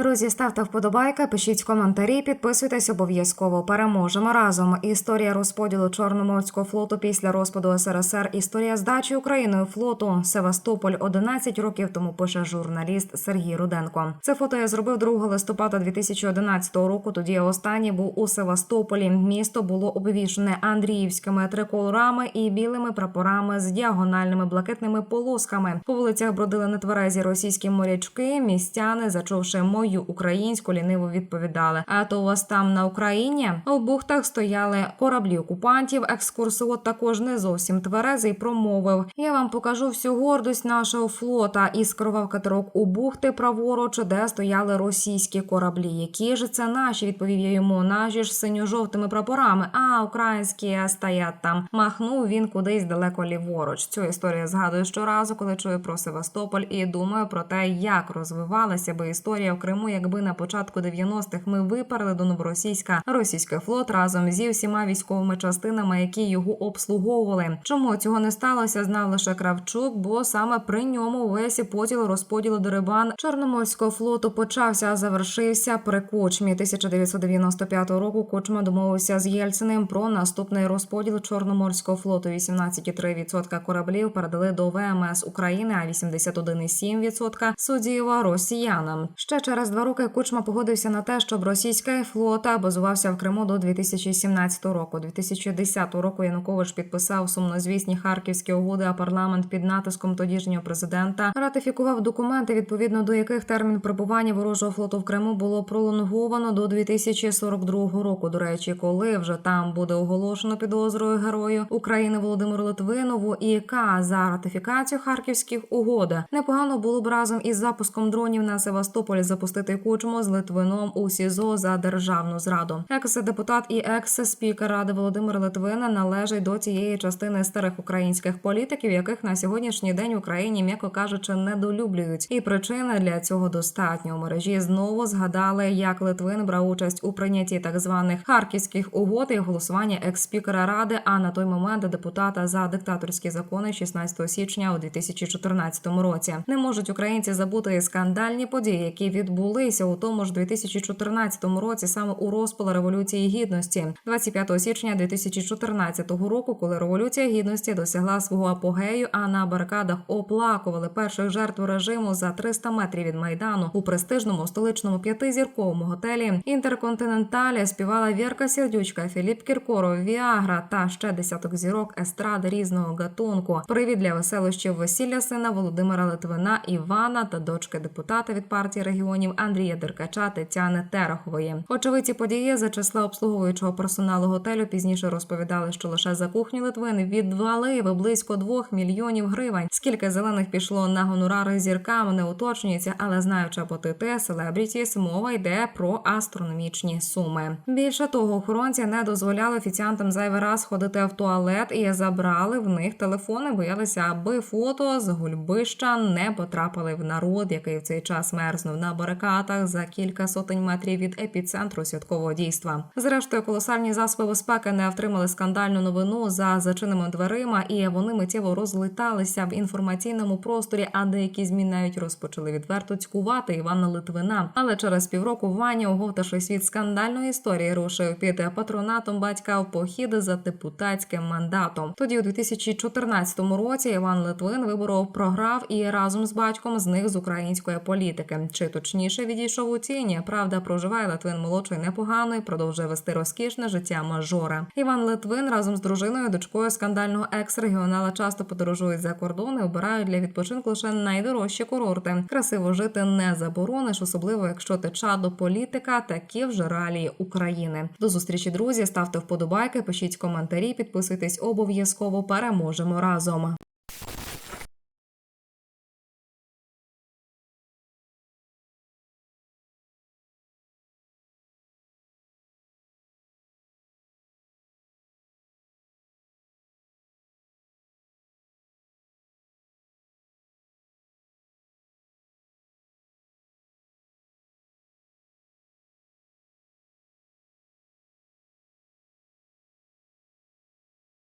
Друзі, ставте вподобайки, пишіть коментарі, підписуйтесь обов'язково. Переможемо разом. Історія розподілу Чорноморського флоту після розпаду СРСР. Історія здачі Україною флоту Севастополь 11 років тому пише журналіст Сергій Руденко. Це фото я зробив 2 листопада 2011 року. Тоді останній був у Севастополі. Місто було обвішане Андріївськими триколорами і білими прапорами з діагональними блакитними полосками. По вулицях бродили нетверезі російські морячки. Містяни, зачувши мою українську, ліниво відповідали: А то у вас там на Україні у бухтах стояли кораблі окупантів. Екскурсовод також не зовсім тверезий промовив: Я вам покажу всю гордость нашого флота і скерував катерок у бухти праворуч, де стояли російські кораблі. Які ж це наші? Відповів я йому. Наші ж синьо-жовтими прапорами. А українські стоять там. Махнув він кудись далеко ліворуч. Цю історію згадую щоразу, коли чую про Севастополь, і думаю про те, як розвивалася би історія в Криму, якби на початку 90-х ми виперли до новоросійська російський флот разом зі всіма військовими частинами, які його обслуговували. Чому цього не сталося, знав лише Кравчук, бо саме при ньому весь поділ розподілу дерибан Чорноморського флоту почався, а завершився при Кучмі 1995 року. Кучма домовився з Єльциним про наступний розподіл Чорноморського флоту. 18,3% кораблів передали до ВМС України, а 81,7% суддіва росіянам. Ще через два роки Кучма погодився на те, щоб російська флота базувався в Криму до 2017 року. 2010 року Янукович підписав сумнозвісні харківські угоди, а парламент під натиском тодішнього президента ратифікував документи, відповідно до яких термін перебування ворожого флоту в Криму було пролонговано до 2042 року. До речі, коли вже там буде оголошено підозрою герою України Володимиру Литвинову і ЄК за ратифікацію харківських угод. Непогано було б разом із запуском дронів на Севастополь запустити кучму з Литвином у СІЗО за державну зраду. Екс-депутат і екс-спікер ради Володимир Литвина належить до цієї частини старих українських політиків, яких на сьогоднішній день в Україні, м'яко кажучи, недолюблюють. І причини для цього достатньо. У мережі знову згадали, як Литвин брав участь у прийнятті так званих харківських угод і голосування екс-спікера ради. А на той момент депутата за диктаторські закони 16 січня у 2014 році. Не можуть українці забути скандальні події, які відбулися у тому ж 2014 році, саме у розпал революції гідності, 25 січня 2014 року, коли революція гідності досягла свого апогею, а на барикадах оплакували перших жертв режиму за 300 метрів від майдану у престижному столичному п'ятизірковому готелі Інтерконтиненталі співала Вірка Сердючка, Філіп Кіркоров, Віагра та ще десяток зірок естради різного гатунку. Привід для веселощів весілля сина Володимира Литвина Івана та дочки депутата від партії регіонів Андрія Деркача Тетяни Терехової. Очевидці події за числа обслуговуючого персоналу готелю пізніше розповідали, що лише за кухню Литвин відвалив близько двох мільйонів гривень. Скільки зелених пішло на гонорари зіркам, не уточнюється, але знаючи апетити селебрітіс, мова йде про астрономічні суми. Більше того, охоронці не дозволяли офіціантам зайвий раз ходити в туалет і забрали в них телефони, боялися, аби фото з гульбища не потрапили в народ, який в цей час мерзнув на барикадах за кілька сотень метрів від епіцентру святкового дійства. Зрештою, колосальні засоби безпеки не втримали скандальну новину за зачиненими дверима, і вони миттєво розлеталися в інформаційному просторі. А деякі змі навіть розпочали відверто цькувати Івана Литвина. Але через півроку Ваня, оговтавши світ скандальної історії, рушив під патронатом батька в похід за депутатським мандатом. Тоді, у 2014 році, Іван Литвин виборов програв і разом з батьком зник з української політики. Чи точніше відійшов у тіні. Правда, проживає Литвин молодший непогано і продовжує вести розкішне життя мажора. Іван Литвин разом з дружиною, дочкою скандального екс-регіонала часто подорожують за кордон і обирають для відпочинку лише найдорожчі курорти. Красиво жити не заборониш, особливо якщо ти чадо політика, такі вже реалії України. До зустрічі, друзі. Ставте вподобайки, пишіть коментарі, підписуйтесь обов'язково. Переможемо разом.